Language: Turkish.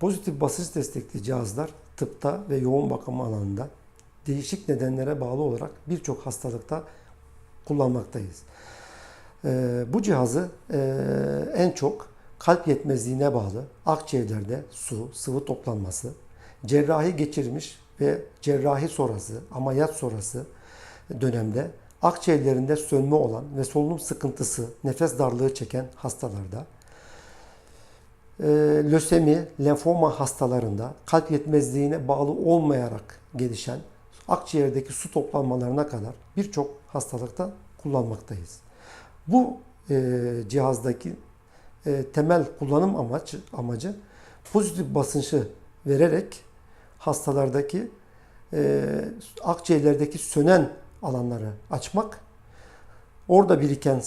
Pozitif basınç destekli cihazlar tıpta ve yoğun bakım alanında değişik nedenlere bağlı olarak birçok hastalıkta kullanmaktayız. Ee, bu cihazı e, en çok kalp yetmezliğine bağlı akciğerlerde su, sıvı toplanması, cerrahi geçirmiş ve cerrahi sonrası, ameliyat sonrası dönemde akciğerlerinde sönme olan ve solunum sıkıntısı, nefes darlığı çeken hastalarda, e, lösemi, lenfoma hastalarında kalp yetmezliğine bağlı olmayarak gelişen akciğerdeki su toplanmalarına kadar birçok hastalıkta kullanmaktayız. Bu e, cihazdaki e, temel kullanım amacı, amacı pozitif basıncı vererek hastalardaki e, akciğerlerdeki sönen alanları açmak, orada biriken